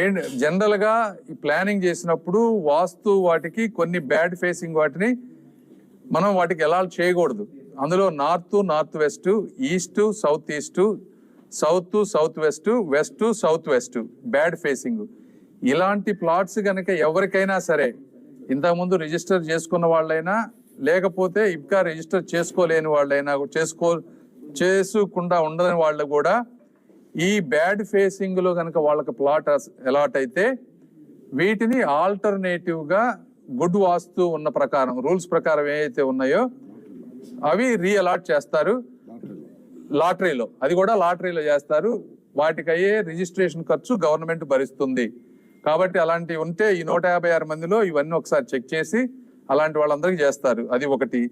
ఏంటి? జనరల్గా ఈ ప్లానింగ్ చేసినప్పుడు వాస్తు వాటికి కొన్ని బ్యాడ్ ఫేసింగ్ వాటిని మనం వాటికి ఎలా చేయకూడదు. అందులో north north west east south east south south west west south west bad facing. ఇలాంటి ప్లాట్స్ కనుక ఎవరికైనా సరే ఇంతకుముందు రిజిస్టర్ చేసుకున్న వాళ్ళైనా లేకపోతే ఇంకా రిజిస్టర్ చేసుకోలేని వాళ్ళైనా చేసుకో చేసుకుండా ఉండని వాళ్ళు కూడా ఈ బ్యాడ్ ఫేసింగ్లో కనుక వాళ్ళకి ప్లాట్ అలాట్ అయితే వీటిని ఆల్టర్నేటివ్గా గుడ్ వాస్తు ఉన్న ప్రకారం రూల్స్ ప్రకారం ఏవైతే ఉన్నాయో అవి రీఅలాట్ చేస్తారు. లాటరీలో అది కూడా లాటరీలో చేస్తారు. వాటికయ్యే రిజిస్ట్రేషన్ ఖర్చు గవర్నమెంట్ భరిస్తుంది. కాబట్టి అలాంటివి ఉంటే ఈ నూట యాభై ఆరు మందిలో ఇవన్నీ ఒకసారి చెక్ చేసి అలాంటి వాళ్ళందరికీ చేస్తారు. అది ఒకటి.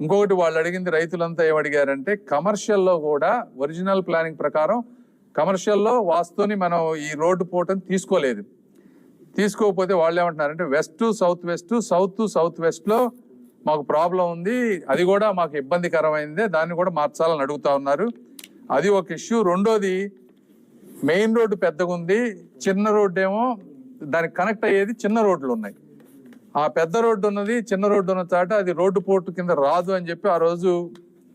ఇంకొకటి వాళ్ళు అడిగింది రైతులంతా ఏమడిగారంటే కమర్షియల్లో కూడా ఒరిజినల్ ప్లానింగ్ ప్రకారం కమర్షియల్లో వాస్తుని మనం ఈ రోడ్డు పోవటం తీసుకోలేదు. తీసుకోకపోతే వాళ్ళు ఏమంటున్నారంటే west south west south south వెస్ట్లో మాకు ప్రాబ్లం ఉంది అది కూడా మాకు ఇబ్బందికరమైందే దాన్ని కూడా మార్చాలని అడుగుతా ఉన్నారు. అది ఒక ఇష్యూ. రెండోది మెయిన్ రోడ్డు పెద్దగా ఉంది చిన్న రోడ్డు ఏమో దానికి కనెక్ట్ అయ్యేది చిన్న రోడ్లు ఉన్నాయి ఆ పెద్ద రోడ్డు ఉన్నది చిన్న రోడ్డు ఉన్న చాట అది రోడ్డు పోర్టు కింద రాదు అని చెప్పి ఆ రోజు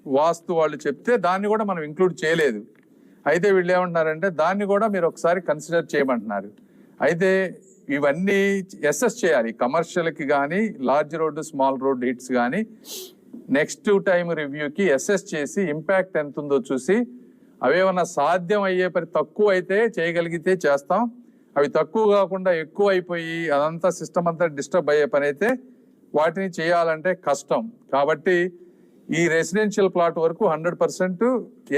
వాస్తు వాళ్ళు చెప్తే దాన్ని కూడా మనం ఇంక్లూడ్ చేయలేదు. అయితే వీళ్ళు ఏమంటున్నారంటే దాన్ని కూడా మీరు ఒకసారి కన్సిడర్ చేయమంటున్నారు. అయితే ఇవన్నీ ఎస్ఎస్ చేయాలి. కమర్షియల్కి కానీ large road small road hits కానీ నెక్స్ట్ టైం రివ్యూకి ఎస్ఎస్ చేసి ఇంపాక్ట్ ఎంత ఉందో చూసి అవేమన్నా సాధ్యం అయ్యే పని తక్కువ అయితే చేయగలిగితే చేస్తాం. అవి తక్కువ కాకుండా ఎక్కువ అయిపోయి అదంతా సిస్టమ్ అంతా డిస్టర్బ్ అయ్యే పని అయితే వాటిని చేయాలంటే కష్టం. కాబట్టి ఈ రెసిడెన్షియల్ ప్లాట్ వరకు హండ్రెడ్ పర్సెంట్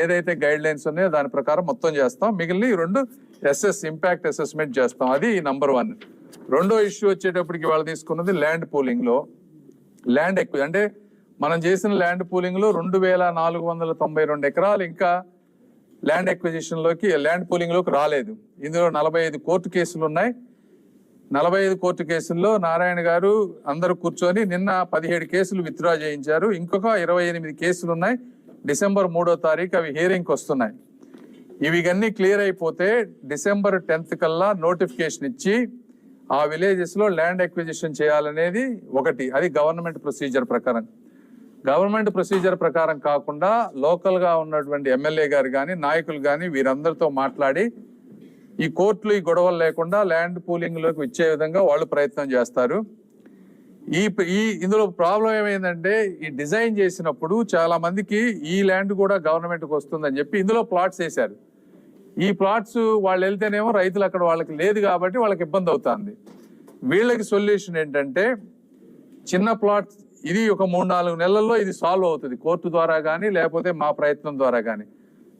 ఏదైతే గైడ్ లైన్స్ ఉన్నాయో దాని ప్రకారం మొత్తం చేస్తాం. మిగిలిన ఈ రెండు ఎస్ఎస్ ఇంపాక్ట్ అసెస్మెంట్ చేస్తాం. అది నంబర్ వన్ రెండో ఇష్యూ వచ్చేటప్పటికి వాళ్ళు తీసుకున్నది ల్యాండ్ పూలింగ్లో. ల్యాండ్ ఎక్కువ అంటే మనం చేసిన ల్యాండ్ పూలింగ్లో రెండు వేల నాలుగు వందల తొంభై రెండు ఎకరాలు ఇంకా ల్యాండ్ ఎక్విజిషన్లోకి ల్యాండ్ పూలింగ్లోకి రాలేదు. ఇందులో నలభై ఐదు కోర్టు కేసులు ఉన్నాయి. నలభై ఐదు కోర్టు కేసుల్లో నారాయణ గారు అందరూ కూర్చొని నిన్న పదిహేడు కేసులు విత్డ్రా చేయించారు. ఇంకొక ఇరవై ఎనిమిది కేసులు ఉన్నాయి డిసెంబర్ మూడో తారీఖు అవి హియరింగ్కి వస్తున్నాయి. ఇవి అన్నీ క్లియర్ అయిపోతే డిసెంబర్ టెన్త్ కల్లా నోటిఫికేషన్ ఇచ్చి ఆ విలేజెస్లో ల్యాండ్ ఎక్విజిషన్ చేయాలనేది ఒకటి. అది గవర్నమెంట్ ప్రొసీజర్ ప్రకారం. గవర్నమెంట్ ప్రొసీజర్ ప్రకారం కాకుండా లోకల్గా ఉన్నటువంటి ఎమ్మెల్యే గారు కానీ నాయకులు కానీ వీరందరితో మాట్లాడి ఈ కోర్టులు ఈ గొడవలు లేకుండా ల్యాండ్ పూలింగ్లోకి ఇచ్చే విధంగా వాళ్ళు ప్రయత్నం చేస్తారు. ఈ ఈ ఇందులో ప్రాబ్లం ఏమైందంటే ఈ డిజైన్ చేసినప్పుడు చాలా మందికి ఈ ల్యాండ్ కూడా గవర్నమెంట్కి వస్తుందని చెప్పి ఇందులో ప్లాట్స్ వేశారు. ఈ ప్లాట్స్ వాళ్ళు వెళ్తేనేమో రైతులు అక్కడ వాళ్ళకి లేదు కాబట్టి వాళ్ళకి ఇబ్బంది అవుతుంది. వీళ్ళకి సొల్యూషన్ ఏంటంటే చిన్న ప్లాట్స్ ఇది ఒక మూడు నాలుగు నెలల్లో ఇది సాల్వ్ అవుతుంది కోర్టు ద్వారా కానీ లేకపోతే మా ప్రయత్నం ద్వారా కానీ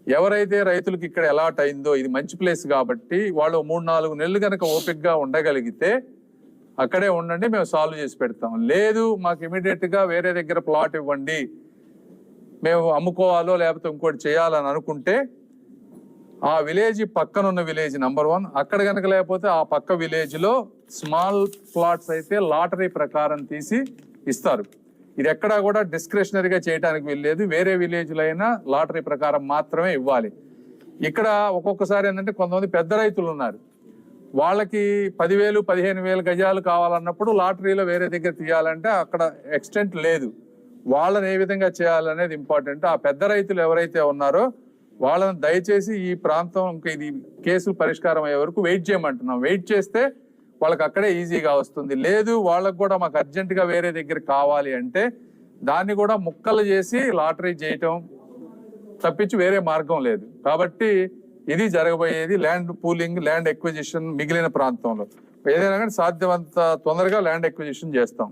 ఎవరైతే రైతులకు ఇక్కడ అలాట్ అయిందో ఇది మంచి ప్లేస్ కాబట్టి వాళ్ళు మూడు నాలుగు నెలలు కనుక ఓపిక్గా ఉండగలిగితే అక్కడే ఉండండి మేము సాల్వ్ చేసి పెడతాం. లేదు మాకు ఇమీడియట్గా వేరే దగ్గర ప్లాట్ ఇవ్వండి మేము అమ్ముకోవాలో లేకపోతే ఇంకోటి చేయాలని అనుకుంటే ఆ విలేజ్ పక్కనున్న విలేజ్ నంబర్ వన్. అక్కడ కనుక లేకపోతే ఆ పక్క విలేజ్లో స్మాల్ ప్లాట్స్ అయితే లాటరీ ప్రకారం తీసి ఇస్తారు. ఇది ఎక్కడా కూడా డిస్క్రిషనరీగా చేయడానికి వీల్లేదు. వేరే విలేజ్లో అయినా లాటరీ ప్రకారం మాత్రమే ఇవ్వాలి. ఇక్కడ ఒక్కొక్కసారి ఏంటంటే కొంతమంది పెద్ద రైతులు ఉన్నారు. వాళ్ళకి పదివేలు పదిహేను వేలు గజాలు కావాలన్నప్పుడు లాటరీలో వేరే దగ్గర తీయాలంటే అక్కడ ఎక్స్టెంట్ లేదు. వాళ్ళని ఏ విధంగా చేయాలనేది ఇంపార్టెంట్ ఆ పెద్ద రైతులు ఎవరైతే ఉన్నారో వాళ్ళని దయచేసి ఈ ప్రాంతం ఇది కేసు పరిష్కారం అయ్యే వరకు వెయిట్ చేయమంటున్నాం. వెయిట్ చేస్తే వాళ్ళకి అక్కడే ఈజీగా వస్తుంది. లేదు వాళ్ళకు కూడా మాకు అర్జెంటుగా వేరే దగ్గర కావాలి అంటే దాన్ని కూడా ముక్కలు చేసి లాటరీ చేయటం తప్పించి వేరే మార్గం లేదు. కాబట్టి ఇది జరగబోయేది ల్యాండ్ పూలింగ్ ల్యాండ్ ఎక్విజిషన్ మిగిలిన ప్రాంతంలో. ఏదైనా కానీ సాధ్యమంత తొందరగా ల్యాండ్ ఎక్విజిషన్ చేస్తాం.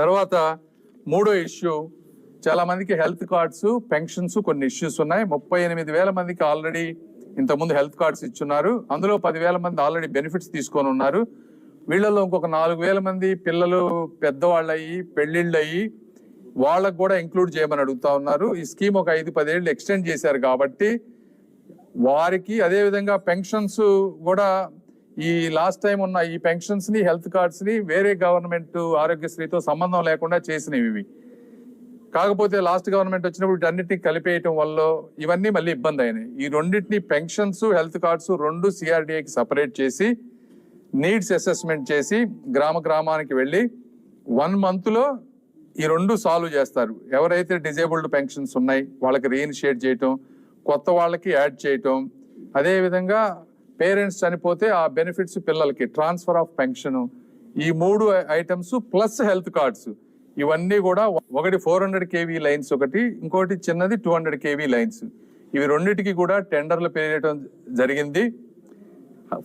తర్వాత మూడో ఇష్యూ చాలా మందికి హెల్త్ కార్డ్స్ పెన్షన్స్ కొన్ని ఇష్యూస్ ఉన్నాయి. ముప్పై ఎనిమిది వేల మందికి ఆల్రెడీ ఇంతకుముందు హెల్త్ కార్డ్స్ ఇచ్చున్నారు. అందులో పదివేల మంది ఆల్రెడీ బెనిఫిట్స్ తీసుకొని ఉన్నారు. వీళ్ళలో ఇంకొక నాలుగు వేల మంది పిల్లలు పెద్దవాళ్ళు అయ్యి పెళ్ళిళ్ళు అయ్యి వాళ్ళకు కూడా ఇంక్లూడ్ చేయమని అడుగుతా ఉన్నారు. ఈ స్కీమ్ ఒక ఐదు పదేళ్ళు ఎక్స్టెండ్ చేశారు కాబట్టి వారికి అదేవిధంగా పెన్షన్స్ కూడా ఈ లాస్ట్ టైం ఉన్న ఈ పెన్షన్స్ని హెల్త్ కార్డ్స్ని వేరే గవర్నమెంట్ ఆరోగ్యశ్రీతో సంబంధం లేకుండా చేసినవి ఇవి. కాకపోతే లాస్ట్ గవర్నమెంట్ వచ్చినప్పుడు వీటన్నిటిని కలిపేయటం వల్ల ఇవన్నీ మళ్ళీ ఇబ్బంది అయినాయి. ఈ రెండింటిని పెన్షన్స్ హెల్త్ కార్డ్స్ రెండు సిఆర్డిఏకి సపరేట్ చేసి నీడ్స్ అసెస్మెంట్ చేసి గ్రామ గ్రామానికి వెళ్ళి వన్ మంత్లో ఈ రెండు సాల్వ్ చేస్తారు. ఎవరైతే డిజేబుల్డ్ పెన్షన్స్ ఉన్నాయి వాళ్ళకి రీఇనిషియేట్ చేయటం కొత్త వాళ్ళకి యాడ్ చేయటం అదేవిధంగా పేరెంట్స్ చనిపోతే ఆ బెనిఫిట్స్ పిల్లలకి ట్రాన్స్ఫర్ ఆఫ్ పెన్షన్ ఈ మూడు ఐటమ్స్ ప్లస్ హెల్త్ కార్డ్స్. ఇవన్నీ కూడా ఒకటి ఫోర్ హండ్రెడ్ కేవీ లైన్స్ ఒకటి ఇంకోటి చిన్నది టూ హండ్రెడ్ కేవీ లైన్స్. ఇవి రెండింటికి కూడా టెండర్లు పెరగడం జరిగింది.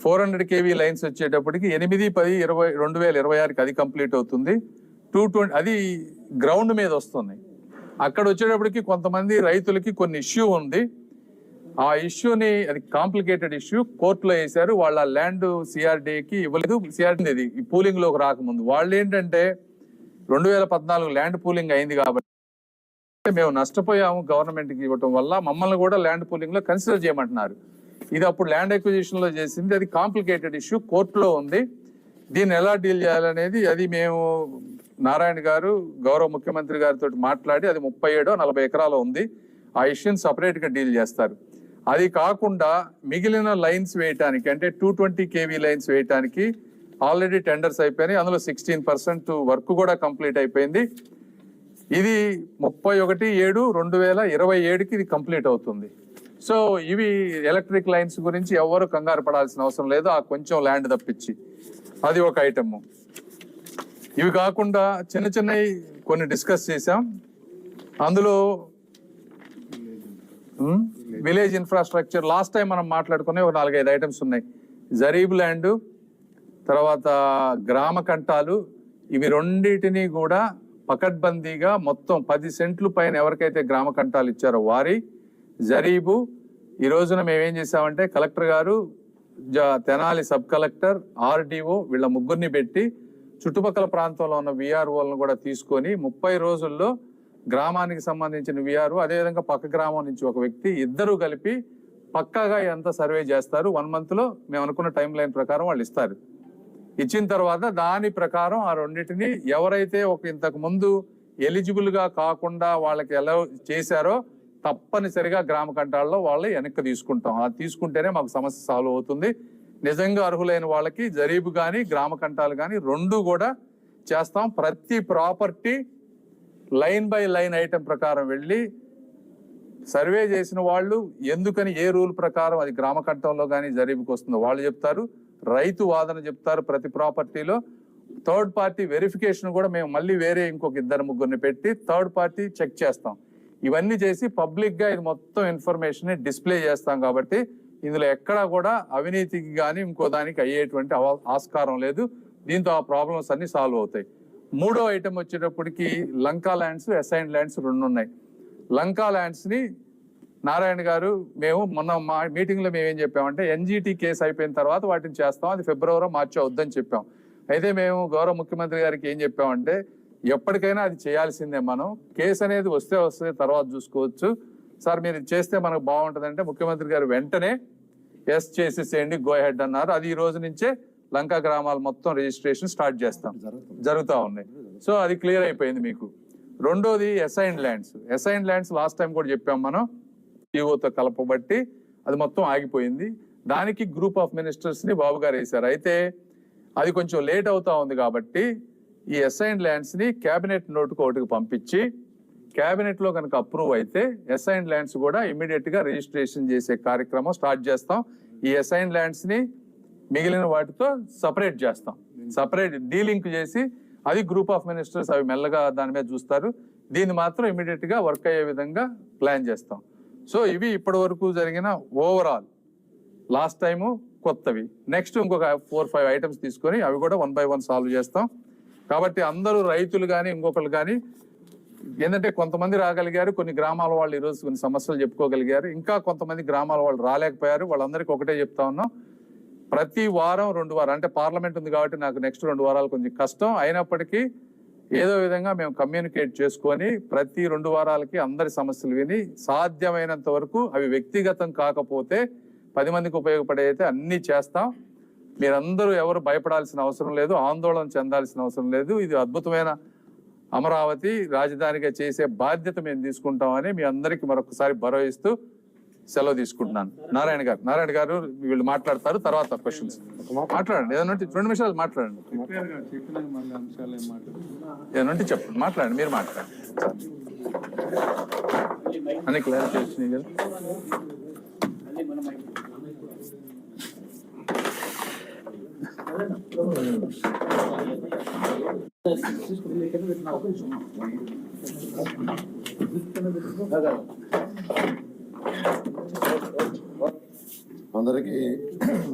ఫోర్ హండ్రెడ్ కేవీ లైన్స్ వచ్చేటప్పటికి ఎనిమిది పది ఇరవై రెండు వేల ఇరవై ఆరుకి అది కంప్లీట్ అవుతుంది. టూ ట్వంటీ అది గ్రౌండ్ మీద వస్తుంది. అక్కడ వచ్చేటప్పటికి కొంతమంది రైతులకి కొన్ని ఇష్యూ ఉంది. ఆ ఇష్యూని అది కాంప్లికేటెడ్ ఇష్యూ కోర్టులో వేశారు. వాళ్ళ ల్యాండ్ సిఆర్డీకి ఇవ్వలేదు. సిఆర్డీ ఇది ఈ పూలింగ్లోకి రాకముందు. వాళ్ళు ఏంటంటే రెండు వేల పద్నాలుగు ల్యాండ్ పూలింగ్ అయింది కాబట్టి మేము నష్టపోయాము గవర్నమెంట్కి ఇవ్వటం వల్ల మమ్మల్ని కూడా ల్యాండ్ పూలింగ్లో కన్సిడర్ చేయమంటున్నారు. ఇది అప్పుడు ల్యాండ్ అక్విజిషన్లో చేసింది. అది కాంప్లికేటెడ్ ఇష్యూ. కోర్టులో ఉంది. దీన్ని ఎలా డీల్ చేయాలనేది అది మేము నారాయణ గారు గౌరవ ముఖ్యమంత్రి గారితో మాట్లాడి అది ముప్పై ఏడో నలభై ఎకరాలు ఉంది. ఆ ఇష్యూని సపరేట్గా డీల్ చేస్తారు. అది కాకుండా మిగిలిన లైన్స్ వేయటానికి అంటే టూ ట్వంటీ కేవీ లైన్స్ వేయటానికి ఆల్రెడీ టెండర్స్ అయిపోయినాయి. అందులో సిక్స్టీన్ పర్సెంట్ వర్క్ కూడా కంప్లీట్ అయిపోయింది. ఇది ముప్పై ఒకటి ఏడు రెండు వేల ఇరవై ఏడుకి ఇది కంప్లీట్ అవుతుంది. సో ఇవి ఎలక్ట్రిక్ లైన్స్ గురించి ఎవరు కంగారు పడాల్సిన అవసరం లేదు. ఆ కొంచెం ల్యాండ్ తప్పించి. అది ఒక ఐటమ్. ఇవి కాకుండా చిన్న చిన్నవి కొన్ని డిస్కస్ చేసాం అందులో విలేజ్ ఇన్ఫ్రాస్ట్రక్చర్. లాస్ట్ టైం మనం మాట్లాడుకునే ఒక నాలుగైదు ఐటమ్స్ ఉన్నాయి. జరీబ్ ల్యాండ్ తర్వాత గ్రామ కంటాలు ఇవి రెండింటిని కూడా పకడ్బందీగా మొత్తం పది సెంట్లు పైన ఎవరికైతే గ్రామ కంటాలు ఇచ్చారో వారి జరీబు ఈ రోజున మేమేం చేసామంటే కలెక్టర్ గారు జ- తెనాలి సబ్ కలెక్టర్ ఆర్డీఓ వీళ్ళ ముగ్గురిని పెట్టి చుట్టుపక్కల ప్రాంతంలో ఉన్న విఆర్ఓలను కూడా తీసుకొని ముప్పై రోజుల్లో గ్రామానికి సంబంధించిన విఆర్ఓ అదేవిధంగా పక్క గ్రామం నుంచి ఒక వ్యక్తి ఇద్దరు కలిపి పక్కాగా ఎంత సర్వే చేస్తారు. వన్ మంత్లో మేము అనుకున్న టైం లైన్ ప్రకారం వాళ్ళు ఇస్తారు. ఇచ్చిన తర్వాత దాని ప్రకారం ఆ రెండింటిని ఎవరైతే ఒక ఇంతకు ముందు ఎలిజిబుల్గా కాకుండా వాళ్ళకి ఎలా చేశారో తప్పనిసరిగా గ్రామ కంటాల్లో వాళ్ళు వెనక్కి తీసుకుంటాం. అది తీసుకుంటేనే మాకు సమస్య సాల్వ్ అవుతుంది. నిజంగా అర్హులైన వాళ్ళకి జరీబు కానీ గ్రామ కంటాలు కానీ రెండు కూడా చేస్తాం. ప్రతి property line by line item ప్రకారం వెళ్ళి సర్వే చేసిన వాళ్ళు ఎందుకని ఏ రూల్ ప్రకారం అది గ్రామ కంఠంలో కానీ జరీబుకి వస్తుందో వాళ్ళు చెప్తారు. రైతు వాదన చెప్తారు ప్రతి ప్రాపర్టీలో. థర్డ్ పార్టీ వెరిఫికేషన్ కూడా మేము మళ్ళీ వేరే ఇంకొక ఇద్దరు ముగ్గురిని పెట్టి థర్డ్ పార్టీ చెక్ చేస్తాం. ఇవన్నీ చేసి పబ్లిక్గా ఇది మొత్తం ఇన్ఫర్మేషన్ డిస్ప్లే చేస్తాం కాబట్టి ఇందులో ఎక్కడా కూడా అవినీతికి కానీ ఇంకో దానికి అయ్యేటువంటి ఆస్కారం లేదు. దీంతో ఆ ప్రాబ్లమ్స్ అన్ని సాల్వ్ అవుతాయి. మూడో ఐటమ్ వచ్చేటప్పటికి లంకా ల్యాండ్స్ అసైన్ ల్యాండ్స్ రెండు ఉన్నాయి లంకా ల్యాండ్స్ని నారాయణ గారు మేము మొన్న మా మీటింగ్లో మేము ఏం చెప్పామంటే ఎన్జిటి కేసు అయిపోయిన తర్వాత వాటిని చేస్తాం. అది ఫిబ్రవరి మార్చి అవుద్దని చెప్పాం. అయితే మేము గౌరవ ముఖ్యమంత్రి గారికి ఏం చెప్పామంటే ఎప్పటికైనా అది చేయాల్సిందే మనం. కేసు అనేది వస్తే వస్తే తర్వాత చూసుకోవచ్చు. సార్ మీరు చేస్తే మనకు బాగుంటుందంటే ముఖ్యమంత్రి గారు వెంటనే ఎస్ చేసేసేయండి గో హెడ్ అన్నారు. అది ఈ రోజు నుంచే లంకా గ్రామాలు మొత్తం రిజిస్ట్రేషన్ స్టార్ట్ చేస్తాం. జరుగుతా ఉన్నాయి. సో అది క్లియర్ అయిపోయింది మీకు. రెండోది assign lands. Assign lands last time కూడా చెప్పాం మనం. ఈఓతో కలపబట్టి అది మొత్తం ఆగిపోయింది. దానికి గ్రూప్ ఆఫ్ మినిస్టర్స్ని బాబు గారు వేశారు. అయితే అది కొంచెం లేట్ అవుతా ఉంది కాబట్టి ఈ అసైన్ ల్యాండ్స్ని క్యాబినెట్ కేబినెట్ ఒకటికి పంపించి క్యాబినెట్లో కనుక అప్రూవ్ అయితే అసైన్ ల్యాండ్స్ కూడా ఇమీడియట్గా రిజిస్ట్రేషన్ చేసే కార్యక్రమం స్టార్ట్ చేస్తాం. ఈ అసైన్ ల్యాండ్స్ని మిగిలిన వాటితో సపరేట్ చేస్తాం. సపరేట్ డీలింక్ చేసి అది గ్రూప్ ఆఫ్ మినిస్టర్స్ అవి మెల్లగా దాని మీద చూస్తారు. దీన్ని మాత్రం ఇమీడియట్గా వర్క్ అయ్యే విధంగా ప్లాన్ చేస్తాం. సో ఇవి ఇప్పటి వరకు జరిగిన ఓవరాల్ లాస్ట్ టైము కొత్తవి. నెక్స్ట్ ఇంకొక ఫోర్ ఫైవ్ ఐటమ్స్ తీసుకొని అవి కూడా వన్ బై వన్ సాల్వ్ చేస్తాం. కాబట్టి అందరూ రైతులు కానీ ఇంకొకరు కానీ ఏంటంటే కొంతమంది రాగలిగారు కొన్ని గ్రామాల వాళ్ళు ఈరోజు కొన్ని సమస్యలు చెప్పుకోగలిగారు. ఇంకా కొంతమంది గ్రామాల వాళ్ళు రాలేకపోయారు. వాళ్ళందరికీ ఒకటే చెప్తా ఉన్నాం. ప్రతి వారం రెండు వారం అంటే పార్లమెంట్ ఉంది కాబట్టి నాకు నెక్స్ట్ రెండు వారాలు కొంచెం కష్టం. అయినప్పటికీ ఏదో విధంగా మేము కమ్యూనికేట్ చేసుకొని ప్రతి రెండు వారాలకి అందరి సమస్యలు విని సాధ్యమైనంత వరకు అవి వ్యక్తిగతం కాకపోతే పది మందికి ఉపయోగపడే అయితే అన్నీ చేస్తాం. మీరందరూ ఎవరు భయపడాల్సిన అవసరం లేదు ఆందోళన చెందాల్సిన అవసరం లేదు. ఇది అద్భుతమైన అమరావతి రాజధానిగా చేసే బాధ్యత మేము తీసుకుంటామని మీ అందరికీ మరొకసారి భరోసా ఇస్తూ సెలవు తీసుకుంటున్నాను. నారాయణ గారు నారాయణ గారు వీళ్ళు మాట్లాడతారు తర్వాత క్వశ్చన్స్ మాట్లాడండి ఏదైనా రెండు నిమిషాలు మాట్లాడండి. చెప్పినాక ఏదైనా చెప్పండి మాట్లాడండి మీరు మాట్లాడండి. అన్ని క్లారిటీ వచ్చినాయి కదా. అందరికీ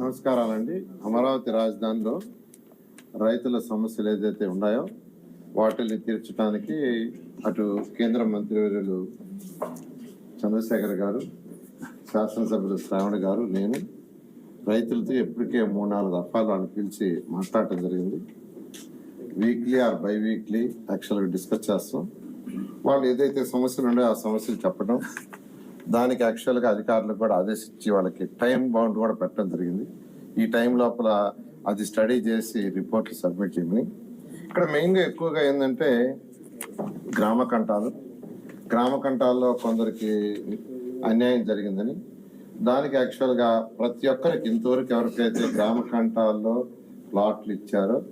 నమస్కారాలండి. అమరావతి రాజధానిలో రైతుల సమస్యలు ఏదైతే ఉన్నాయో వాటిని తీర్చడానికి అటు కేంద్ర మంత్రివర్యులు చంద్రశేఖర్ గారు శాసనసభ్యులు శ్రావణ్ గారు నేను రైతులతో ఎప్పటికే మూడు నాలుగు దఫాలు వాళ్ళు పిలిచి మాట్లాడటం జరిగింది. వీక్లీ ఆర్ బై వీక్లీ యాక్చువల్గా డిస్కస్ చేస్తాం. వాళ్ళు ఏదైతే సమస్యలు ఉన్నాయో ఆ సమస్యలు చెప్పడం దానికి యాక్చువల్గా అధికారులకు కూడా ఆదేశించి వాళ్ళకి టైం బౌండ్ కూడా పెట్టడం జరిగింది. ఈ టైం లోపల అది స్టడీ చేసి రిపోర్ట్లు సబ్మిట్ చేయమని. ఇక్కడ మెయిన్గా ఎక్కువగా ఏంటంటే గ్రామ కంటాలు. గ్రామ కంటాల్లో కొందరికి అన్యాయం జరిగిందని. దానికి యాక్చువల్గా ప్రతి ఒక్కరికి ఇంతవరకు ఎవరికైతే గ్రామ కంటాల్లో ప్లాట్లు ఇచ్చారో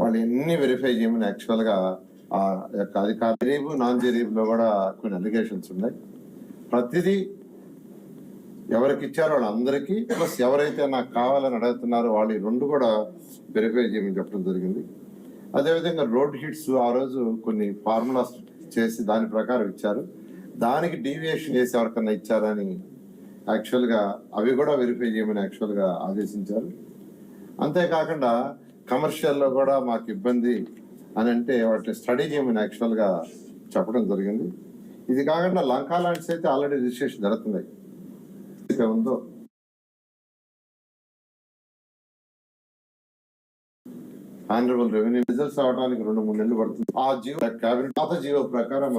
వాళ్ళు ఎన్ని వెరిఫై చేయమని యాక్చువల్గా ఆ యొక్క అధికార జరీబు నాన్ జరీబులో కూడా కొన్ని అలిగేషన్స్ ఉన్నాయి. ప్రతిదీ ఎవరికి ఇచ్చారో వాళ్ళందరికీ ప్లస్ ఎవరైతే నాకు కావాలని అడుగుతున్నారో వాళ్ళు ఈ రెండు కూడా వెరిఫై చేయమని చెప్పడం జరిగింది. అదేవిధంగా రోడ్ హిట్స్ ఆ రోజు కొన్ని ఫార్ములాస్ చేసి దాని ప్రకారం ఇచ్చారు. దానికి డీవియేషన్ చేసి ఎవరికన్నా ఇచ్చారని యాక్చువల్గా అవి కూడా వెరిఫై చేయమని యాక్చువల్గా ఆదేశించారు. అంతేకాకుండా కమర్షియల్లో కూడా మాకు ఇబ్బంది అని అంటే వాటిని స్టడీ చేయమని యాక్చువల్గా చెప్పడం జరిగింది. ఇది కాకుండా లంకా ల్యాండ్స్ అయితే ఆల్రెడీ రిజిస్ట్రేషన్ జరుగుతున్నాయి ఉందో ఆనరబుల్ రెవెన్యూ రిజల్ట్స్ అవడానికి రెండు మూడు నెలలు పడుతుంది. ఆ జీవో క్యాబినెట్ పాత జీవో ప్రకారం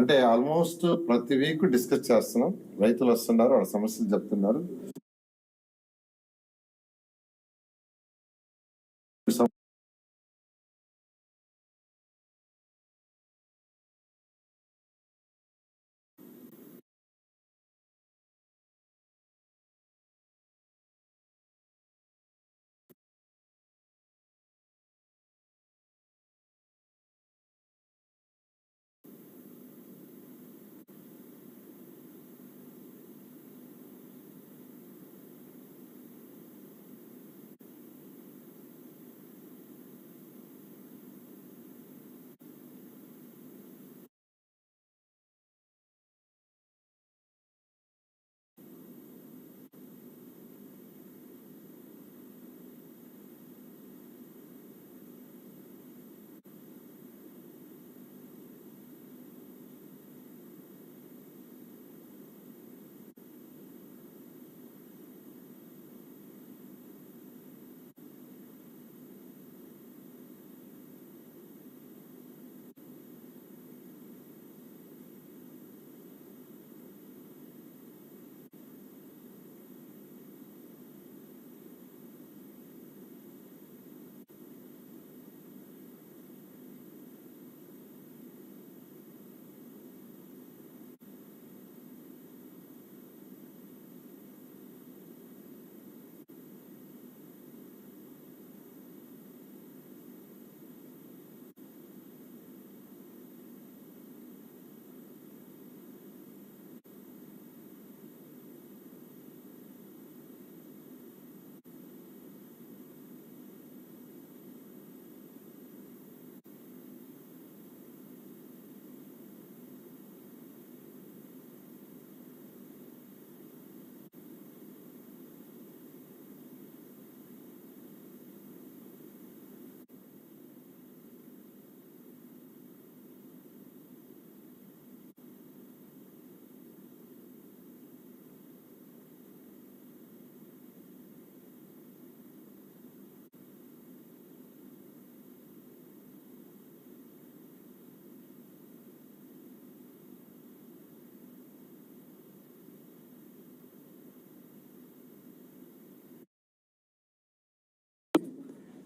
అంటే ఆల్మోస్ట్ ప్రతి వీక్ డిస్కస్ చేస్తున్నాం. రైతులు వస్తున్నారు వాళ్ళ సమస్యలు చెప్తున్నారు.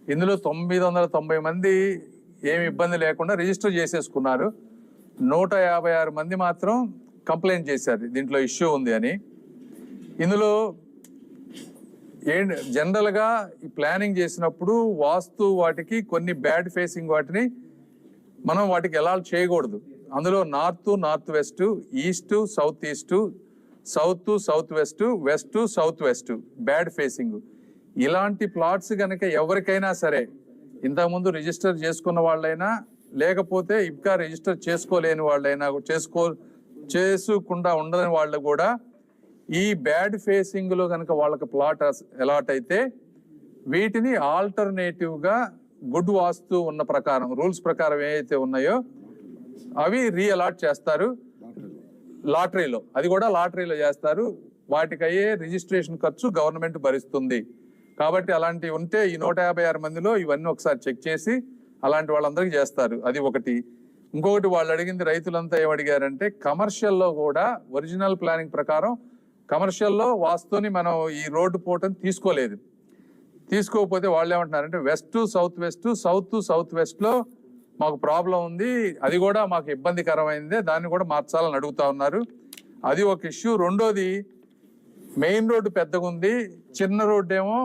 ఇందులో తొమ్మిది వందల తొంభై మంది ఏమి ఇబ్బంది లేకుండా రిజిస్టర్ చేసేసుకున్నారు. నూట యాభై ఆరు మంది మాత్రం కంప్లైంట్ చేశారు. దీంట్లో ఇష్యూ ఉంది అని. ఇందులో ఏ జనరల్గా ఈ ప్లానింగ్ చేసినప్పుడు వాస్తు వాటికి కొన్ని బ్యాడ్ ఫేసింగ్ వాటిని మనం వాటికి ఎలా చేయకూడదు. అందులో north north west east south east south south west west south west bad facing. ఇలాంటి ప్లాట్స్ కనుక ఎవరికైనా సరే ఇంతకుముందు రిజిస్టర్ చేసుకున్న వాళ్ళైనా లేకపోతే ఇంకా రిజిస్టర్ చేసుకోలేని వాళ్ళైనా చేసుకో చేసుకుండా ఉండని వాళ్ళు కూడా ఈ బ్యాడ్ ఫేసింగ్లో కనుక వాళ్ళకి ప్లాట్ అలాట్ అయితే వీటిని ఆల్టర్నేటివ్గా గుడ్ వాస్తు ఉన్న ప్రకారం రూల్స్ ప్రకారం ఏవైతే ఉన్నాయో అవి రీఅలాట్ చేస్తారు. లాటరీలో అది కూడా లాటరీలో చేస్తారు. వాటికయ్యే రిజిస్ట్రేషన్ ఖర్చు గవర్నమెంట్ భరిస్తుంది. కాబట్టి అలాంటివి ఉంటే ఈ నూట యాభై ఆరు మందిలో ఇవన్నీ ఒకసారి చెక్ చేసి అలాంటి వాళ్ళందరికీ చేస్తారు. అది ఒకటి. ఇంకొకటి వాళ్ళు అడిగింది రైతులంతా ఏమడిగారంటే కమర్షియల్లో కూడా ఒరిజినల్ ప్లానింగ్ ప్రకారం కమర్షియల్లో వాస్తుని మనం ఈ రోడ్డు పోటని తీసుకోలేదు. తీసుకోకపోతే వాళ్ళు ఏమంటున్నారంటే west south west south south వెస్ట్లో మాకు ప్రాబ్లం ఉంది అది కూడా మాకు ఇబ్బందికరమైందే దాన్ని కూడా మార్చాలని అడుగుతా ఉన్నారు. అది ఒక ఇష్యూ. రెండోది మెయిన్ రోడ్డు పెద్దగా ఉంది చిన్న రోడ్డు ఏమో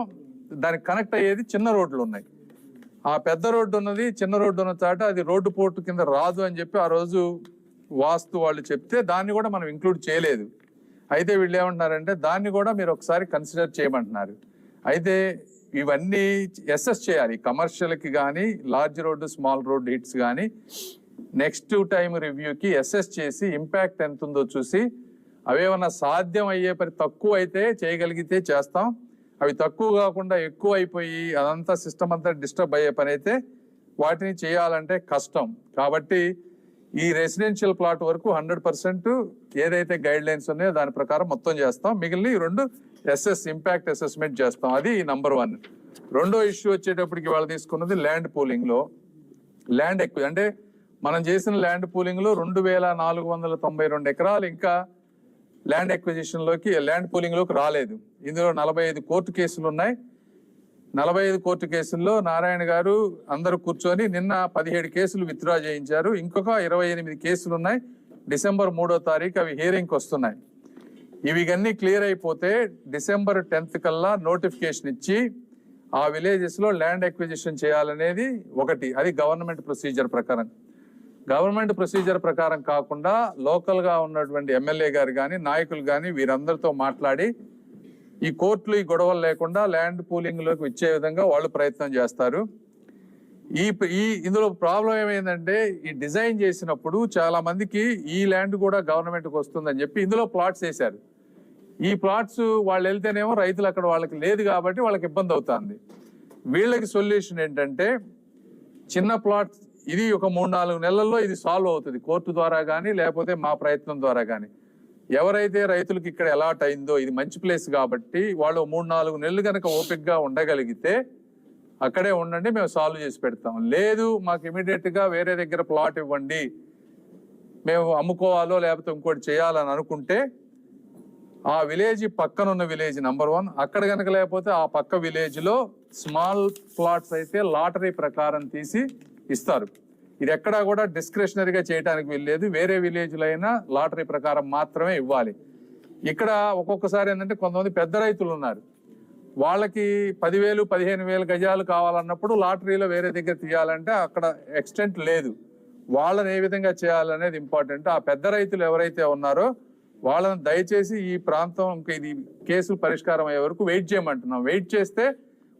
దానికి కనెక్ట్ అయ్యేది చిన్న రోడ్లు ఉన్నాయి. ఆ పెద్ద రోడ్డు ఉన్నది చిన్న రోడ్డు ఉన్న చాట అది రోడ్డు పోర్టు కింద రాదు అని చెప్పి ఆ రోజు వాస్తు వాళ్ళు చెప్తే దాన్ని కూడా మనం ఇంక్లూడ్ చేయలేదు. అయితే వీళ్ళు ఏమంటున్నారంటే దాన్ని కూడా మీరు ఒకసారి కన్సిడర్ చేయమంటున్నారు. అయితే ఇవన్నీ ఎస్ఎస్ చేయాలి. కమర్షియల్కి కానీ large road small road hits కానీ నెక్స్ట్ టైం రివ్యూకి ఎస్ఎస్ చేసి ఇంపాక్ట్ ఎంత ఉందో చూసి అవేమన్నా సాధ్యం అయ్యే పని తక్కువ అయితే చేయగలిగితే చేస్తాం. అవి తక్కువ కాకుండా ఎక్కువ అయిపోయి అదంతా సిస్టమ్ అంతా డిస్టర్బ్ అయ్యే పని అయితే వాటిని చేయాలంటే కష్టం. కాబట్టి ఈ రెసిడెన్షియల్ ప్లాట్ వరకు హండ్రెడ్ పర్సెంట్ ఏదైతే గైడ్ లైన్స్ ఉన్నాయో దాని ప్రకారం మొత్తం చేస్తాం. మిగిలిన ఈ రెండు ఎస్ఎస్ ఇంపాక్ట్ అసెస్మెంట్ చేస్తాం. అది నంబర్ వన్ రెండో ఇష్యూ వచ్చేటప్పటికి వాళ్ళు తీసుకున్నది ల్యాండ్ పూలింగ్లో ల్యాండ్ ఎక్కువ. అంటే మనం చేసిన ల్యాండ్ పూలింగ్లో రెండు వేల నాలుగు వందల తొంభై రెండు ఎకరాలు ఇంకా ల్యాండ్ ఎక్విజిషన్లోకి ల్యాండ్ పూలింగ్లోకి రాలేదు. ఇందులో నలభై ఐదు కోర్టు కేసులు ఉన్నాయి నలభై ఐదు కోర్టు కేసుల్లో నారాయణ గారు అందరూ కూర్చొని నిన్న పదిహేడు కేసులు విత్డ్రా చేయించారు. ఇంకొక ఇరవై ఎనిమిది కేసులు ఉన్నాయి డిసెంబర్ మూడో తారీఖు అవి హియరింగ్కి వస్తున్నాయి. ఇవిగన్నీ క్లియర్ అయిపోతే డిసెంబర్ టెన్త్ కల్లా నోటిఫికేషన్ ఇచ్చి ఆ విలేజెస్లో ల్యాండ్ ఎక్విజిషన్ చేయాలనేది ఒకటి. అది గవర్నమెంట్ ప్రొసీజర్ ప్రకారం. గవర్నమెంట్ ప్రొసీజర్ ప్రకారం కాకుండా లోకల్గా ఉన్నటువంటి ఎమ్మెల్యే గారు కానీ నాయకులు కానీ వీరందరితో మాట్లాడి ఈ కోర్టులు ఈ గొడవలు లేకుండా ల్యాండ్ పూలింగ్లోకి ఇచ్చే విధంగా వాళ్ళు ప్రయత్నం చేస్తారు. ఈ ఈ ఇందులో ప్రాబ్లం ఏమైందంటే ఈ డిజైన్ చేసినప్పుడు చాలా మందికి ఈ ల్యాండ్ కూడా గవర్నమెంట్కి వస్తుందని చెప్పి ఇందులో ప్లాట్స్ వేశారు. ఈ ప్లాట్స్ వాళ్ళు వెళ్తేనేమో రైతులు అక్కడ వాళ్ళకి లేదు కాబట్టి వాళ్ళకి ఇబ్బంది అవుతుంది. వీళ్ళకి సొల్యూషన్ ఏంటంటే చిన్న ప్లాట్స్ ఇది ఒక మూడు నాలుగు నెలల్లో ఇది సాల్వ్ అవుతుంది. కోర్టు ద్వారా కానీ లేకపోతే మా ప్రయత్నం ద్వారా కానీ ఎవరైతే రైతులకు ఇక్కడ అలాట్ అయిందో ఇది మంచి ప్లేస్ కాబట్టి వాళ్ళు మూడు నాలుగు నెలలు కనుక ఓపిక్గా ఉండగలిగితే అక్కడే ఉండండి మేము సాల్వ్ చేసి పెడతాం. లేదు మాకు ఇమీడియట్గా వేరే దగ్గర ప్లాట్ ఇవ్వండి. మేము అమ్ముకోవాలో లేకపోతే ఇంకోటి చేయాలని అనుకుంటే ఆ విలేజ్ పక్కన ఉన్న విలేజ్ నంబర్ వన్ అక్కడ కనుక లేకపోతే ఆ పక్క విలేజ్లో స్మాల్ ప్లాట్స్ అయితే లాటరీ ప్రకారం తీసి ఇస్తారు. ఇది ఎక్కడా కూడా డిస్క్రిషనరీగా చేయడానికి వీల్లేదు వేరే విలేజ్లో అయినా లాటరీ ప్రకారం మాత్రమే ఇవ్వాలి. ఇక్కడ ఒక్కొక్కసారి ఏంటంటే కొంతమంది పెద్ద రైతులు ఉన్నారు. వాళ్ళకి పదివేలు పదిహేను వేలు గజాలు కావాలన్నప్పుడు లాటరీలో వేరే దగ్గర తీయాలంటే అక్కడ ఎక్స్టెంట్ లేదు. వాళ్ళని ఏ విధంగా చేయాలనేది ఇంపార్టెంట్ ఆ పెద్ద రైతులు ఎవరైతే ఉన్నారో వాళ్ళని దయచేసి ఈ ప్రాంతం ఇది కేసులు పరిష్కారం అయ్యే వరకు వెయిట్ చేయమంటున్నాం. వెయిట్ చేస్తే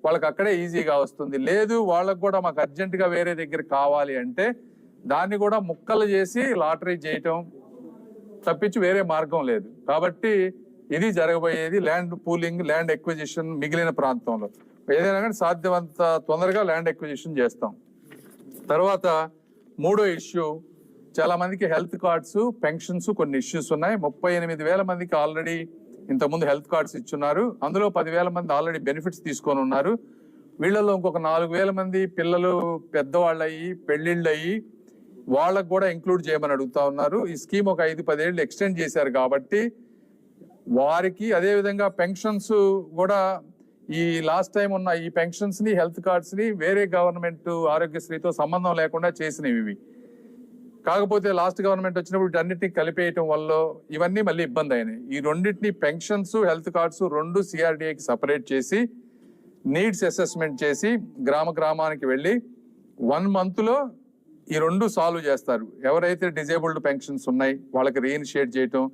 వాళ్ళకి అక్కడే ఈజీగా వస్తుంది. లేదు వాళ్ళకు కూడా మాకు అర్జెంటుగా వేరే దగ్గర కావాలి అంటే దాన్ని కూడా ముక్కలు చేసి లాటరీ చేయటం తప్పించి వేరే మార్గం లేదు. కాబట్టి ఇది జరగబోయేది ల్యాండ్ పూలింగ్ ల్యాండ్ ఎక్విజిషన్ మిగిలిన ప్రాంతంలో. ఏదైనా కానీ సాధ్యమంత తొందరగా ల్యాండ్ ఎక్విజిషన్ చేస్తాం. తర్వాత మూడో ఇష్యూ చాలా మందికి హెల్త్ కార్డ్స్ పెన్షన్స్ కొన్ని ఇష్యూస్ ఉన్నాయి. ముప్పై ఎనిమిది వేల మందికి ఆల్రెడీ ఇంతకుముందు హెల్త్ కార్డ్స్ ఇచ్చున్నారు. అందులో పదివేల మంది ఆల్రెడీ బెనిఫిట్స్ తీసుకొని ఉన్నారు. వీళ్ళలో ఇంకొక నాలుగు వేల మంది పిల్లలు పెద్దవాళ్ళు అయ్యి పెళ్ళిళ్ళు అయ్యి వాళ్ళకు కూడా ఇంక్లూడ్ చేయమని అడుగుతా ఉన్నారు. ఈ స్కీమ్ ఒక ఐదు పదేళ్ళు ఎక్స్టెండ్ చేశారు కాబట్టి వారికి అదేవిధంగా పెన్షన్స్ కూడా ఈ లాస్ట్ టైం ఉన్న ఈ పెన్షన్స్ని హెల్త్ కార్డ్స్ని వేరే గవర్నమెంట్ ఆరోగ్యశ్రీతో సంబంధం లేకుండా చేసినవి ఇవి. కాకపోతే లాస్ట్ గవర్నమెంట్ వచ్చినప్పుడు అన్నింటినీ కలిపేయటం వల్ల ఇవన్నీ మళ్ళీ ఇబ్బంది అయినాయి. ఈ రెండింటిని పెన్షన్స్ హెల్త్ కార్డ్స్ రెండు సిఆర్డిఏకి సపరేట్ చేసి నీడ్స్ అసెస్మెంట్ చేసి గ్రామ గ్రామానికి వెళ్ళి వన్ మంత్లో ఈ రెండు సాల్వ్ చేస్తారు. ఎవరైతే డిజేబుల్డ్ పెన్షన్స్ ఉన్నాయి వాళ్ళకి రీఇనిషియేట్ చేయటం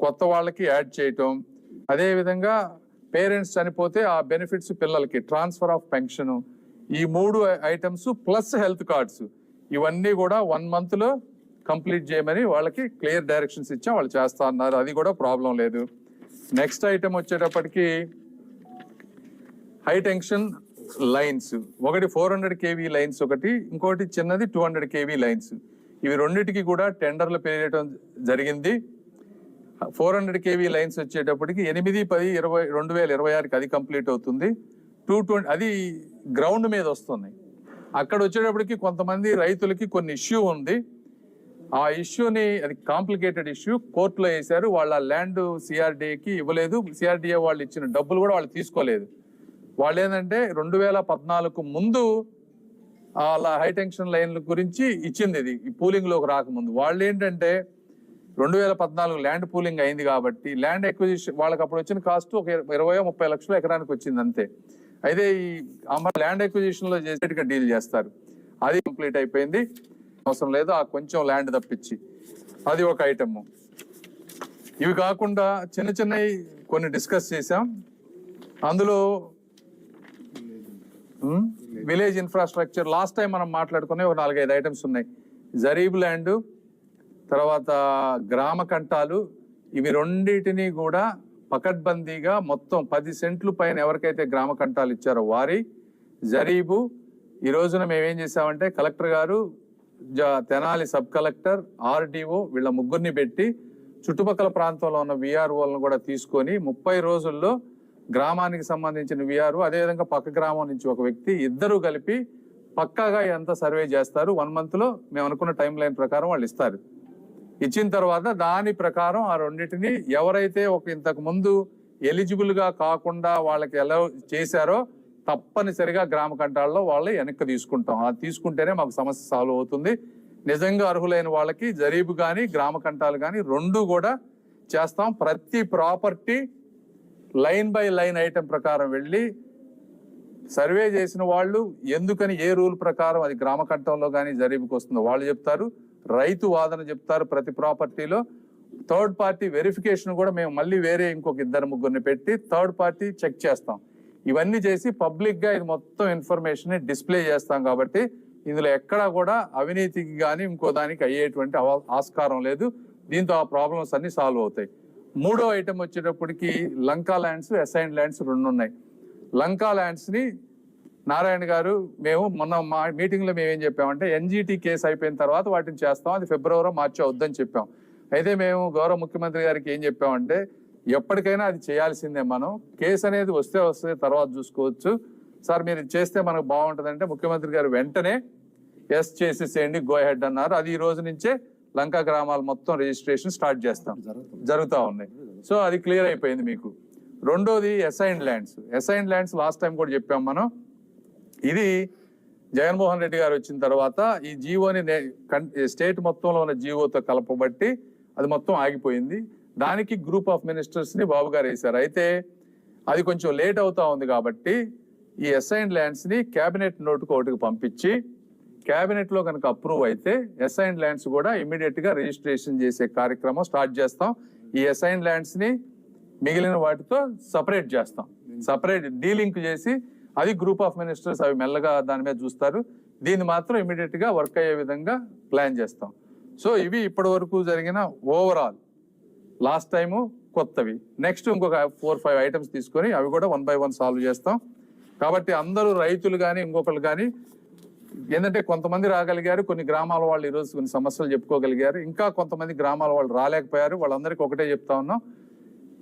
కొత్త వాళ్ళకి యాడ్ చేయటం అదేవిధంగా పేరెంట్స్ చనిపోతే ఆ బెనిఫిట్స్ పిల్లలకి ట్రాన్స్ఫర్ ఆఫ్ పెన్షన్ ఈ మూడు ఐటమ్స్ ప్లస్ హెల్త్ కార్డ్స్ ఇవన్నీ కూడా వన్ మంత్లో కంప్లీట్ చేయమని వాళ్ళకి క్లియర్ డైరెక్షన్స్ ఇచ్చాం వాళ్ళు చేస్తా అన్నారు. అది కూడా ప్రాబ్లం లేదు. నెక్స్ట్ ఐటమ్ వచ్చేటప్పటికి హై టెన్షన్ లైన్స్. ఒకటి ఫోర్ హండ్రెడ్ కేవీ లైన్స్ ఒకటి ఇంకోటి చిన్నది టూ హండ్రెడ్ కేవీ లైన్స్. ఇవి రెండింటికి కూడా టెండర్లు పెరగడం జరిగింది. ఫోర్ హండ్రెడ్ కేవీ లైన్స్ వచ్చేటప్పటికి ఎనిమిది పది ఇరవై రెండు వేల ఇరవై ఆరుకి అది కంప్లీట్ అవుతుంది. టూ ట్వంటీ అది గ్రౌండ్ మీద వస్తుంది. అక్కడ వచ్చేటప్పటికి కొంతమంది రైతులకి కొన్ని ఇష్యూ ఉంది. ఆ ఇష్యూని అది కాంప్లికేటెడ్ ఇష్యూ కోర్టులో వేశారు. వాళ్ళ ల్యాండ్ సిఆర్డీఏకి ఇవ్వలేదు. సిఆర్డీఏ వాళ్ళు ఇచ్చిన డబ్బులు కూడా వాళ్ళు తీసుకోలేదు. వాళ్ళు ఏంటంటే రెండు వేల పద్నాలుగు ముందు వాళ్ళ హై టెన్షన్ లైన్ల గురించి ఇచ్చింది ఇది. ఈ పూలింగ్లోకి రాకముందు. వాళ్ళు ఏంటంటే రెండు వేల పద్నాలుగు ల్యాండ్ పూలింగ్ అయింది కాబట్టి ల్యాండ్ ఎక్విజిషన్ వాళ్ళకి అప్పుడు వచ్చిన కాస్ట్ ఒక ఇరవై ముప్పై లక్షలు ఎకరానికి వచ్చింది అంతే. అయితే ఈ అమ్మ ల్యాండ్ ఎక్విజిషన్లో చేసేట్టుగా డీల్ చేస్తారు. అది కంప్లీట్ అయిపోయింది. అవసరం లేదు ఆ కొంచెం ల్యాండ్ తప్పించి. అది ఒక ఐటమ్ ఇవి కాకుండా చిన్న చిన్నవి కొన్ని డిస్కస్ చేసాం అందులో విలేజ్ ఇన్ఫ్రాస్ట్రక్చర్ లాస్ట్ టైం మనం మాట్లాడుకునే ఒక నాలుగైదు ఐటమ్స్ ఉన్నాయి. జరీబ్ ల్యాండ్ తర్వాత గ్రామ కంటాలు ఇవి రెండింటినీ కూడా పకడ్బందీగా మొత్తం పది సెంట్లు పైన ఎవరికైతే గ్రామ కంటాలు ఇచ్చారో వారి జరీబు ఈ రోజున మేమేం చేసామంటే కలెక్టర్ గారు తెనాలి సబ్ కలెక్టర్ ఆర్డీఓ వీళ్ళ ముగ్గురిని పెట్టి చుట్టుపక్కల ప్రాంతంలో ఉన్న విఆర్ఓలను కూడా తీసుకొని ముప్పై రోజుల్లో గ్రామానికి సంబంధించిన విఆర్ఓ అదేవిధంగా పక్క గ్రామం నుంచి ఒక వ్యక్తి ఇద్దరు కలిపి పక్కాగా ఎంత సర్వే చేస్తారు. వన్ మంత్లో మేము అనుకున్న టైం లైన్ ప్రకారం వాళ్ళు ఇస్తారు. ఇచ్చిన తర్వాత దాని ప్రకారం ఆ రెండింటిని ఎవరైతే ఒక ఇంతకు ముందు ఎలిజిబుల్గా కాకుండా వాళ్ళకి ఎలా చేశారో తప్పనిసరిగా గ్రామ కంటాల్లో వాళ్ళు వెనక్కి తీసుకుంటాం. అది తీసుకుంటేనే మాకు సమస్య సాల్వ్ అవుతుంది. నిజంగా అర్హులైన వాళ్ళకి జరీబు కానీ గ్రామ కంటాలు కానీ రెండు కూడా చేస్తాం. ప్రతి property line by line item ప్రకారం వెళ్ళి సర్వే చేసిన వాళ్ళు ఎందుకని ఏ రూల్ ప్రకారం అది గ్రామ కంఠంలో కానీ జరీబుకి వస్తుందో వాళ్ళు చెప్తారు. రైతు వాదన చెప్తారు ప్రతి ప్రాపర్టీలో. థర్డ్ పార్టీ వెరిఫికేషన్ కూడా మేము మళ్ళీ వేరే ఇంకొక ఇద్దరు ముగ్గురిని పెట్టి థర్డ్ పార్టీ చెక్ చేస్తాం. ఇవన్నీ చేసి పబ్లిక్గా ఇది మొత్తం ఇన్ఫర్మేషన్ డిస్ప్లే చేస్తాం కాబట్టి ఇందులో ఎక్కడా కూడా అవినీతికి కానీ ఇంకో దానికి అయ్యేటువంటి అవ- ఆస్కారం లేదు. దీంతో ఆ ప్రాబ్లమ్స్ అన్ని సాల్వ్ అవుతాయి. మూడో ఐటమ్ వచ్చేటప్పటికి లంకా ల్యాండ్స్ అసైన్ ల్యాండ్స్ రెండు ఉన్నాయి. లంకా ల్యాండ్స్ని నారాయణ గారు మేము మొన్న మా మీటింగ్లో మేము ఏం చెప్పామంటే ఎన్జిటి కేసు అయిపోయిన తర్వాత వాటిని చేస్తాం. అది ఫిబ్రవరి మార్చి అవుద్దని చెప్పాం. అయితే మేము గౌరవ ముఖ్యమంత్రి గారికి ఏం చెప్పామంటే ఎప్పటికైనా అది చేయాల్సిందే మనం. కేసు అనేది వస్తే వస్తే తర్వాత చూసుకోవచ్చు. సార్ మీరు చేస్తే మనకు బాగుంటుందంటే ముఖ్యమంత్రి గారు వెంటనే ఎస్ చేసేసేయండి గో హెడ్ అన్నారు. అది ఈ రోజు నుంచే లంకా గ్రామాలు మొత్తం రిజిస్ట్రేషన్ స్టార్ట్ చేస్తాం. జరుగుతా ఉన్నాయి. సో అది క్లియర్ అయిపోయింది మీకు. రెండోది assign lands assign lands last time కూడా చెప్పాం మనం. ఇది జగన్మోహన్ రెడ్డి గారు వచ్చిన తర్వాత ఈ జీవోని స్టేట్ మొత్తంలో ఉన్న జీవోతో కలపబట్టి అది మొత్తం ఆగిపోయింది. దానికి గ్రూప్ ఆఫ్ మినిస్టర్స్ని బాబు గారు వేశారు. అయితే అది కొంచెం లేట్ అవుతా ఉంది కాబట్టి ఈ అసైన్ ల్యాండ్స్ని కేబినెట్ నోటుకు ఒకటికి పంపించి కేబినెట్లో కనుక అప్రూవ్ అయితే అసైన్ ల్యాండ్స్ కూడా ఇమీడియట్గా రిజిస్ట్రేషన్ చేసే కార్యక్రమం స్టార్ట్ చేస్తాం. ఈ అసైన్ ల్యాండ్స్ని మిగిలిన వాటితో సపరేట్ చేస్తాం. సపరేట్ డీలింక్ చేసి అది గ్రూప్ ఆఫ్ మినిస్టర్స్ అవి మెల్లగా దాని మీద చూస్తారు. దీన్ని మాత్రం ఇమీడియట్గా వర్క్ అయ్యే విధంగా ప్లాన్ చేస్తాం. సో ఇవి ఇప్పటి వరకు జరిగిన ఓవరాల్ లాస్ట్ టైము కొత్తవి. నెక్స్ట్ ఇంకొక ఫోర్ ఫైవ్ ఐటమ్స్ తీసుకొని అవి కూడా వన్ బై వన్ సాల్వ్ చేస్తాం. కాబట్టి అందరూ రైతులు కానీ ఇంకొకరు కానీ ఏంటంటే కొంతమంది రాగలిగారు కొన్ని గ్రామాల వాళ్ళు ఈరోజు కొన్ని సమస్యలు చెప్పుకోగలిగారు. ఇంకా కొంతమంది గ్రామాల వాళ్ళు రాలేకపోయారు. వాళ్ళందరికీ ఒకటే చెప్తా ఉన్నాం.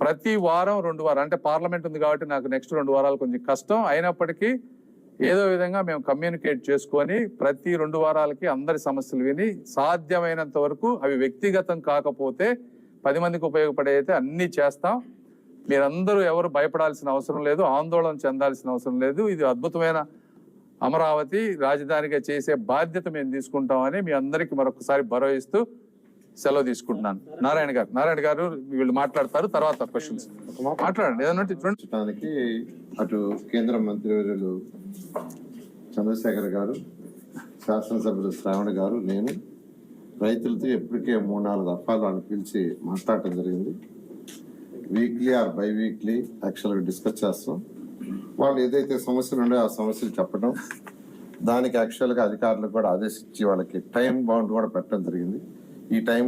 ప్రతి వారం రెండు వారం అంటే పార్లమెంట్ ఉంది కాబట్టి నాకు నెక్స్ట్ రెండు వారాలు కొంచెం కష్టం. అయినప్పటికీ ఏదో విధంగా మేము కమ్యూనికేట్ చేసుకొని ప్రతి రెండు వారాలకి అందరి సమస్యలు విని సాధ్యమైనంత వరకు అవి వ్యక్తిగతం కాకపోతే పది మందికి ఉపయోగపడే అయితే అన్ని చేస్తాం. మీరందరూ ఎవరు భయపడాల్సిన అవసరం లేదు ఆందోళన చెందాల్సిన అవసరం లేదు. ఇది అద్భుతమైన అమరావతి రాజధానిగా చేసే బాధ్యత మేము తీసుకుంటామని మీ అందరికి మరొకసారి భరోయిస్తూ ఇస్తూ సెలవు తీసుకుంటున్నాను. నారాయణ గారు నారాయణ గారు వీళ్ళు మాట్లాడతారు తర్వాత క్వశ్చన్స్ మాట్లాడండి ఏదన్నట్టు ఉంటే చూడండి. అటు కేంద్ర మంత్రివర్యులు చంద్రశేఖర్ గారు శాసనసభ్యులు శ్రావణ గారు నేను రైతులతో ఎప్పటికే మూడు నాలుగు దఫాలు అని పిలిచి మాట్లాడటం జరిగింది. వీక్లీ ఆర్ బై వీక్లీ యాక్చువల్గా డిస్కస్ చేస్తాం. వాళ్ళు ఏదైతే సమస్యలు ఉన్నాయో ఆ సమస్యలు చెప్పడం దానికి యాక్చువల్గా అధికారులకు కూడా ఆదేశించి వాళ్ళకి టైం బౌండ్ కూడా పెట్టడం జరిగింది. ఈ టైం